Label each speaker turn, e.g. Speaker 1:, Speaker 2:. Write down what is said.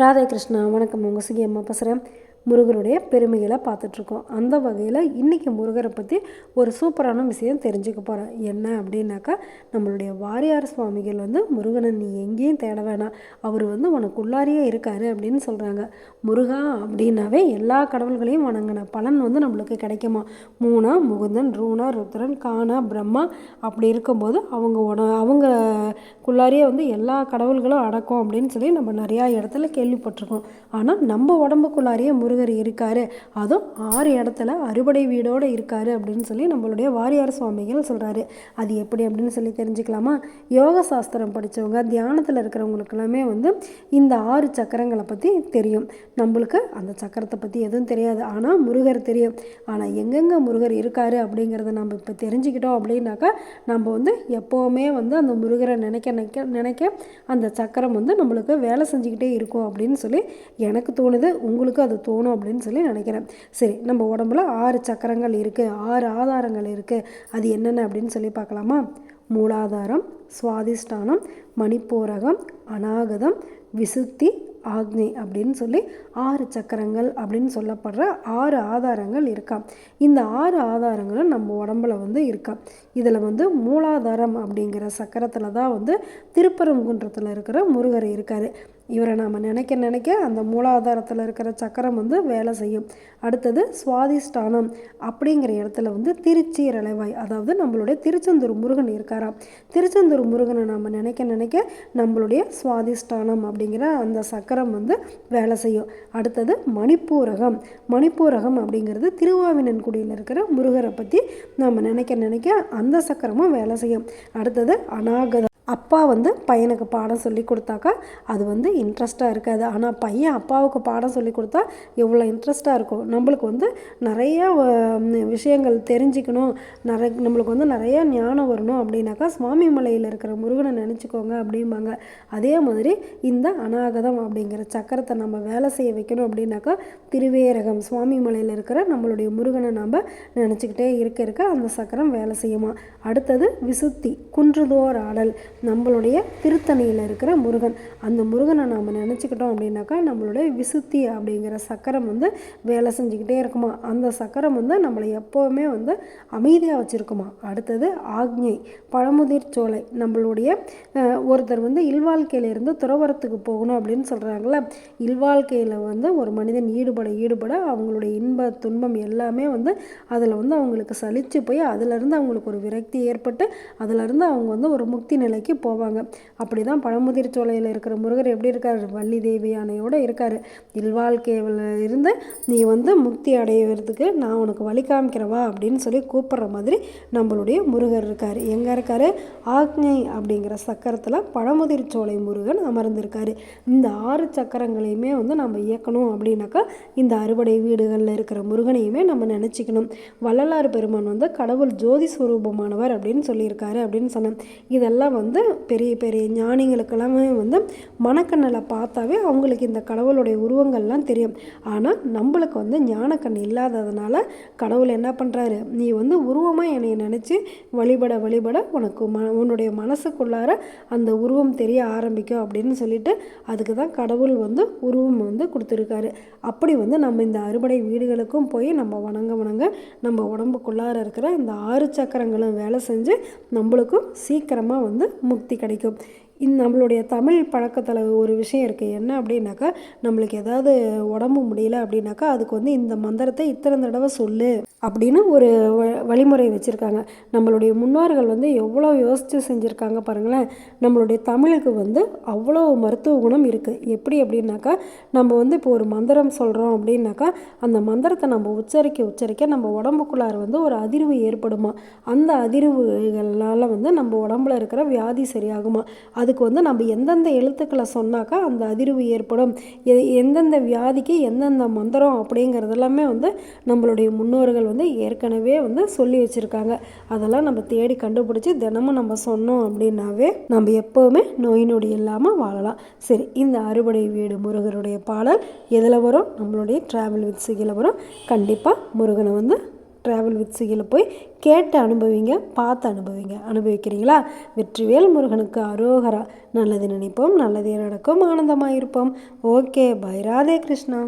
Speaker 1: ராதாகிருஷ்ணா வணக்கம். உங்கள் சுகி அம்மா பேசுகிறேன் முருகனுடைய பெருமைகளை பார்த்துட்ருக்கோம். அந்த வகையில் இன்றைக்கி முருகரை பற்றி ஒரு சூப்பரான விஷயம் தெரிஞ்சுக்க போகிறேன் என்ன அப்படின்னாக்கா நம்மளுடைய வாரியார் சுவாமிகள் வந்து முருகனை நீ எங்கேயும் தேட வேணாம். அவர் வந்து உனக்குள்ளாரியே இருக்கார் அப்படின்னு சொல்கிறாங்க முருகா அப்படின்னாவே எல்லா கடவுள்களையும் வணங்கின பலன் வந்து நம்மளுக்கு கிடைக்குமா? மூணா முகுந்தன் ரூணா ருத்ரன் கானா பிரம்மா அப்படி இருக்கும்போது அவங்க உன அவங்கக்குள்ளாரியே வந்து எல்லா கடவுள்களும் அடக்கும் அப்படின்னு சொல்லி நம்ம நிறையா இடத்துல கேள்விப்பட்டிருக்கோம். ஆனால் நம்ம உடம்புக்குள்ளாரியே முருகர் இருக்காரு. அதுவும் ஆறு இடத்துல அறுபடை வீடோடு இருக்காரு அப்படின்னு சொல்லி நம்மளுடைய வாரியார் சுவாமிகள் சொல்கிறாரு அது எப்படி அப்படின்னு சொல்லி தெரிஞ்சுக்கலாமா? யோக சாஸ்திரம் படித்தவங்க தியானத்தில் இருக்கிறவங்களுக்கு எல்லாமே வந்து இந்த ஆறு சக்கரங்களை பற்றி தெரியும். நம்மளுக்கு அந்த சக்கரத்தை பற்றி எதுவும் தெரியாது. ஆனால் முருகர் தெரியும். ஆனால் எங்கெங்கே முருகர் இருக்காரு அப்படிங்கிறத நம்ம இப்போ தெரிஞ்சுக்கிட்டோம் அப்படின்னாக்கா நம்ம வந்து எப்போவுமே வந்து அந்த முருகரை நினைக்க நினைக்க நினைக்க அந்த சக்கரம் வந்து நம்மளுக்கு வேலை செஞ்சுக்கிட்டே இருக்கும் அப்படின்னு சொல்லி எனக்கு தோணுது. உங்களுக்கு அது தோணும் அப்படின்னு சொல்லி நினைக்கிறேன். சரி நம்ம உடம்புல ஆறு சக்கரங்கள் இருக்குது ஆறு ஆதாரங்கள் இருக்குது அது என்னென்ன அப்படின்னு சொல்லி பார்க்கலாமா? மூலாதாரம் சுவாதிஷ்டானம் மணிப்பூரகம் அநாகதம் விசுத்தி ஆக்னி அப்படின்னு சொல்லி ஆறு சக்கரங்கள் அப்படின்னு சொல்லப்படுற ஆறு ஆதாரங்கள் இருக்கா இந்த ஆறு ஆதாரங்களும் நம்ம உடம்புல வந்து இருக்கா இதில் வந்து மூலாதாரம் அப்படிங்கிற சக்கரத்தில் தான் வந்து திருப்பரங்குன்றத்தில் இருக்கிற முருகர் இருக்கார். இவரை நாம் நினைக்க நினைக்க அந்த மூலாதாரத்தில் இருக்கிற சக்கரம் வந்து வேலை செய்யும். அடுத்தது சுவாதிஷ்டானம் அப்படிங்கிற இடத்துல வந்து திருச்சி திருச்சீரலைவாய் அதாவது நம்மளுடைய திருச்செந்தூர் முருகன் இருக்காராம். திருச்செந்தூர் முருகனை நாம் நினைக்க நினைக்க நம்மளுடைய சுவாதிஷ்டானம் அப்படிங்கிற அந்த சக்கரம் வந்து வேலை செய்யும். அடுத்தது மணிப்பூரகம் மணிப்பூரகம் அப்படிங்கிறது திருவாவினன்குடியில் இருக்கிற முருகரை பற்றி நம்ம நினைக்க நினைக்க அந்த சக்கரமும் வேலை செய்யும். அடுத்தது அநாகதம் அப்பா வந்து பையனுக்கு பாடம் சொல்லி கொடுத்தாக்கா அது வந்து இன்ட்ரெஸ்ட்டாக இருக்காது. ஆனால் பையன் அப்பாவுக்கு பாடம் சொல்லி கொடுத்தா எவ்வளோ இன்ட்ரெஸ்ட்டாக இருக்கும்? நம்மளுக்கு வந்து நிறைய விஷயங்கள் தெரிஞ்சுக்கணும். நிறைய நம்மளுக்கு வந்து நிறையா ஞானம் வரணும் அப்படின்னாக்கா சுவாமி மலையில் இருக்கிற முருகனை நினச்சிக்கோங்க அப்படிம்பாங்க. அதே மாதிரி இந்த அநாகதம் அப்படிங்கிற சக்கரத்தை நம்ம வேலை செய்ய வைக்கணும் அப்படின்னாக்கா திருவேரகம் சுவாமி மலையில் இருக்கிற நம்மளுடைய முருகனை நம்ம நினச்சிக்கிட்டே இருக்க இருக்க அந்த சக்கரம் வேலை செய்யுமா? அடுத்தது விசுத்தி குன்றுதோர் ஆடல். நம்மளுடைய திருத்தணியில் இருக்கிற முருகன். அந்த முருகனை நாம் நினச்சிக்கிட்டோம் அப்படின்னாக்கா நம்மளுடைய விசுத்தி அப்படிங்கிற சக்கரம் வந்து வேலை செஞ்சுக்கிட்டே இருக்குமா? அந்த சக்கரம் வந்து நம்மளை எப்போவுமே வந்து அமைதியாக வச்சுருக்குமா? அடுத்தது ஆக்ஞை பழமுதிர் சோலை. நம்மளுடைய ஒருத்தர் வந்து இல்வாழ்க்கையிலேருந்து துறவரத்துக்கு போகணும் அப்படின்னு சொல்கிறாங்களே இல்வாழ்க்கையில் வந்து ஒரு மனிதன் ஈடுபட ஈடுபட அவங்களுடைய இன்ப துன்பம் எல்லாமே வந்து அதில் வந்து அவங்களுக்கு சலித்து போய் அதிலிருந்து அவங்களுக்கு ஒரு விரக்தி ஏற்பட்டு அதிலிருந்து அவங்க வந்து ஒரு முக்தி நிலைக்கு போவாங்க. அப்படி தான் பழமுதிர் சோலையில் இருக்கிற முருகர் எப்படி இருக்கார்? வள்ளி தேவி யானையோடு இருக்கார். இல்வாழ்க்கையில் இருந்து நீ வந்து முக்தி அடையிறதுக்கு நான் உனக்கு வழி காமிக்கிறவா? அப்படின்னு சொல்லி கூப்பிட்ற மாதிரி நம்மளுடைய முருகர் இருக்கார். எங்கே இருக்கார்? ஆக்ஞை அப்படிங்கிற சக்கரத்தில் பழமுதிர் சோலை முருகன் அமர்ந்திருக்காரு. இந்த ஆறு சக்கரங்களையுமே வந்து நம்ம இயக்கணும் அப்படின்னாக்கா இந்த அறுபடை வீடுகளில் இருக்கிற முருகனையுமே நம்ம நினச்சிக்கணும். வள்ளலார் பெருமான் வந்து கடவுள் ஜோதி ஸ்வரூபமானவர் அப்படின்னு சொல்லியிருக்காரு அப்படின்னு சொன்னேன். இதெல்லாம் வந்து பெரிய பெரிய ஞானிகளுக்கெல்லாமே வந்து மனக்கண்ணில் பார்த்தாவே அவங்களுக்கு இந்த கடவுளுடைய உருவங்கள்லாம் தெரியும். ஆனால் நம்மளுக்கு வந்து ஞானக்கண் இல்லாததுனால கடவுள் என்ன பண்ணுறாரு நீ வந்து உருவமாக என்னை நினச்சி வழிபட வழிபட உனக்கு ம உன்னுடைய மனசுக்குள்ளார அந்த உருவம் தெரிய ஆரம்பிக்கும் அப்படின்னு சொல்லிட்டு அதுக்கு தான் கடவுள் வந்து உருவம் வந்து கொடுத்துருக்காரு. அப்படி வந்து நம்ம இந்த அறுபடை வீடுகளுக்கும் போய் நம்ம வணங்க வணங்க நம்ம உடம்புக்குள்ளார இருக்கிற இந்த ஆறு சக்கரங்களும் வேலை செஞ்சு நம்மளுக்கும் சீக்கிரமாக வந்து முக்தி கிடைக்கும் இந்த நம்மளுடைய தமிழ் பழக்கத்தில் ஒரு விஷயம் இருக்குது என்ன அப்படின்னாக்கா நம்மளுக்கு ஏதாவது உடம்பு முடியல அப்படின்னாக்கா அதுக்கு வந்து இந்த மந்திரத்தை இத்தனை தடவை சொல்லு அப்படின்னு ஒரு வ வழிமுறை வச்சுருக்காங்க. நம்மளுடைய முன்னோர்கள் வந்து எவ்வளோ யோசித்து செஞ்சுருக்காங்க பாருங்களேன். நம்மளுடைய தமிழுக்கு வந்து அவ்வளோ மருத்துவ குணம் இருக்குது எப்படி அப்படின்னாக்கா நம்ம வந்து இப்போ ஒரு மந்திரம் சொல்கிறோம் அப்படின்னாக்கா அந்த மந்திரத்தை நம்ம உச்சரிக்க உச்சரிக்க நம்ம உடம்புக்குள்ளார வந்து ஒரு அதிர்வு ஏற்படுமா? அந்த அதிர்வுகளால் வந்து நம்ம உடம்புல இருக்கிற வியாதி சரியாகுமா? அதுக்கு வந்து நம்ம எந்தெந்த எழுத்துக்களை சொன்னாக்கா அந்த அதிர்வு ஏற்படும் எந்தெந்த வியாதிக்கு எந்தெந்த மந்திரம் அப்படிங்கிறது எல்லாமே வந்து நம்மளுடைய முன்னோர்கள் வந்து ஏற்கனவே வந்து சொல்லி வச்சுருக்காங்க. அதெல்லாம் நம்ம தேடி கண்டுபிடிச்சி தினமும் நம்ம சொன்னோம் அப்படின்னாவே நம்ம எப்போவுமே நோய் நொடி இல்லாமல் வாழலாம். சரி இந்த அறுபடை வீடு முருகருடைய பாடல் எதில் வரும்? நம்மளுடைய ட்ராவல் வித் சிகில வரும். கண்டிப்பாக முருகனை வந்து ட்ராவல் வித் சுகியில் போய் கேட்டு அனுபவிங்க பார்த்து அனுபவிங்க. அனுபவிக்கிறீங்களா? வெற்றிவேல் முருகனுக்கு அரோகரா. நல்லது நினைப்போம் நல்லதே நடக்கும் ஆனந்தமாக இருப்போம் ஓகே பை ராதே கிருஷ்ணா.